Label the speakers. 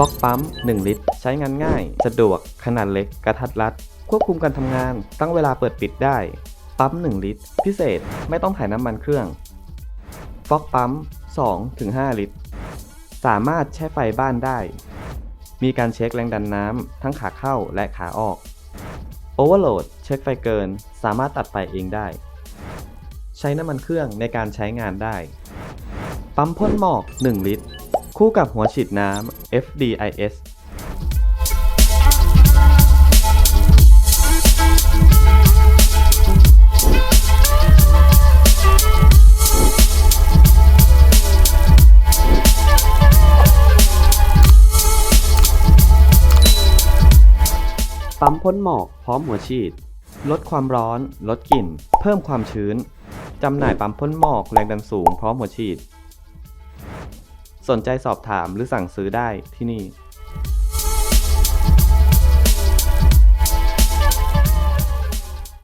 Speaker 1: ๊อกปั๊ม 1 ลิตร ใช้งานง่าย สะดวก ขนาดเล็ก กระทัดรัด ควบคุมการทำงาน ตั้งเวลาเปิดปิดได้ ปั๊ม 1 ลิตร พิเศษ ไม่ต้องถ่ายน้ำมันเครื่องฟอกปั๊ม 2-5 ลิตร สามารถแช่ไฟบ้านได้ มีการเช็คแรงดันน้ำ ทั้งขาเข้าและขาออก Overload เช็คไฟเกิน สามารถตัดไฟเองได้ ใช้น้ำมันเครื่องในการใช้งานได้ ปั๊มพ่นหมอก 1 ลิตร คู่กับหัวฉีดน้ำ FDIS ปั๊มพ่นหมอกพร้อมหัวฉีด ลดความร้อน ลดกลิ่น เพิ่มความชื้น จำหน่ายปั๊มพ่นหมอกแรงดันสูงพร้อมหัวฉีด สนใจสอบถามหรือสั่งซื้อได้ที่นี่